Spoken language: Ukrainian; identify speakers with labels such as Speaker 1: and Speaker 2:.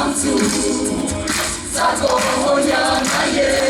Speaker 1: танцю, за кого я наєм.